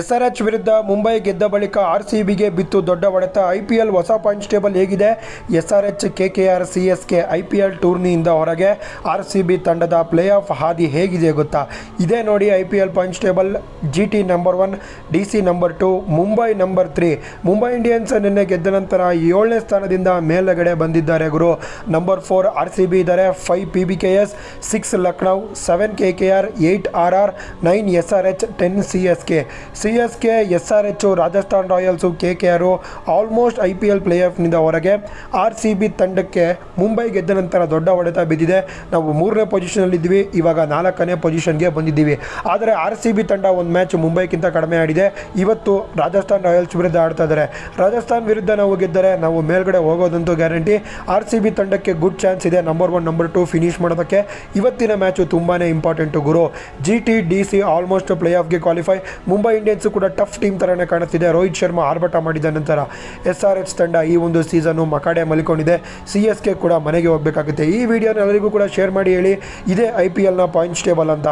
SRH ವಿರುದ್ಧ ಮುಂಬೈ ಗೆದ್ದ ಬಳಿಕ ಆರ್ ಸಿ ಬಿಗೆ ಬಿತ್ತು ದೊಡ್ಡ ಹೊಡೆತ. ಐ ಪಿ ಎಲ್ ಹೊಸ ಪಾಯಿಂಟ್ಸ್ ಟೇಬಲ್ ಹೇಗಿದೆ? SRH R C S K I P L ಟೂರ್ನಿಯಿಂದ ಹೊರಗೆ ಆರ್ ಸಿ ಬಿ ತಂಡದ ಪ್ಲೇ ಆಫ್ ಹಾದಿ ಹೇಗಿದೆ ಗೊತ್ತಾ? ಇದೇ ನೋಡಿ I P L points table. G T number one, D C number two, Mumbai number three. Mumbai Indians ನಿನ್ನೆ ಗೆದ್ದ ನಂತರ ಏಳನೇ ಸ್ಥಾನದಿಂದ ಮೇಲುಗಡೆ ಬಂದಿದ್ದಾರೆ ಗುರು. Number four R C B ಇದ್ದಾರೆ. Five P B K S, six Lucknow, seven K K R eight R R, nine S R H ten C S K C S K, S R H Rajasthan Royals, K K R almost I P L play ಆಫ್ನಿಂದ ಹೊರಗೆ R C B ತಂಡಕ್ಕೆ ಮುಂಬೈ ಗೆದ್ದ ನಂತರ ದೊಡ್ಡ ಹೊಡೆತ ಬಿದ್ದಿದೆ. ನಾವು ಮೂರನೇ ಪೊಸಿಷನಲ್ಲಿದ್ದೀವಿ ಇವಾಗ ನಾಲ್ಕನೇ ಪೊಸಿಷನ್ಗೆ ಬಂದಿದ್ದೀವಿ. ಆದರೆ ಆರ್ ಸಿ ಬಿ ತಂಡ ಒಂದು ಮ್ಯಾಚ್ ಮುಂಬೈಗಿಂತ ಕಡಿಮೆ ಆಡಿದೆ. ಇವತ್ತು ರಾಜಸ್ಥಾನ್ ರಾಯಲ್ಸ್ ವಿರುದ್ಧ ಆಡ್ತಾ ಇದ್ದಾರೆ. ರಾಜಸ್ಥಾನ್ ವಿರುದ್ಧ ನಾವು ಗೆದ್ದರೆ ನಾವು ಮೇಲ್ಗಡೆ ಹೋಗೋದಂತೂ ಗ್ಯಾರಂಟಿ. ಆರ್ ಸಿ ಬಿ ತಂಡಕ್ಕೆ ಗುಡ್ ಚಾನ್ಸ್ ಇದೆ number one number two finish ಮಾಡೋದಕ್ಕೆ. ಇವತ್ತಿನ ಮ್ಯಾಚು ತುಂಬಾ ಇಂಪಾರ್ಟೆಂಟು ಗುರು. G T D C almost play ಆಫ್ಗೆ qualify Mumbai Indians ಕೂಡ ಟಫ್ ಟೀಮ್ ಥರನೇ ಕಾಣಿಸ್ತಿದೆ ರೋಹಿತ್ ಶರ್ಮಾ ಆರ್ಭಟ ಮಾಡಿದ ನಂತರ ಎಸ್ ಆರ್ ಎಚ್ ತಂಡ ಈ ಒಂದು ಸೀಸನ್ನು ಮಕಾಡೆ ಮಲ್ಕೊಂಡಿದೆ. ಸಿ ಎಸ್ ಕೆ ಕೂಡ ಮನೆಗೆ ಹೋಗಬೇಕಾಗುತ್ತೆ. ಈ ವಿಡಿಯೋನ ಎಲ್ಲರಿಗೂ ಕೂಡ ಶೇರ್ ಮಾಡಿ ಹೇಳಿ. ಇದೇ ಐ ಪಿ ಎಲ್ನ ಪಾಯಿಂಟ್ಸ್ ಟೇಬಲ್ ಅಂತ.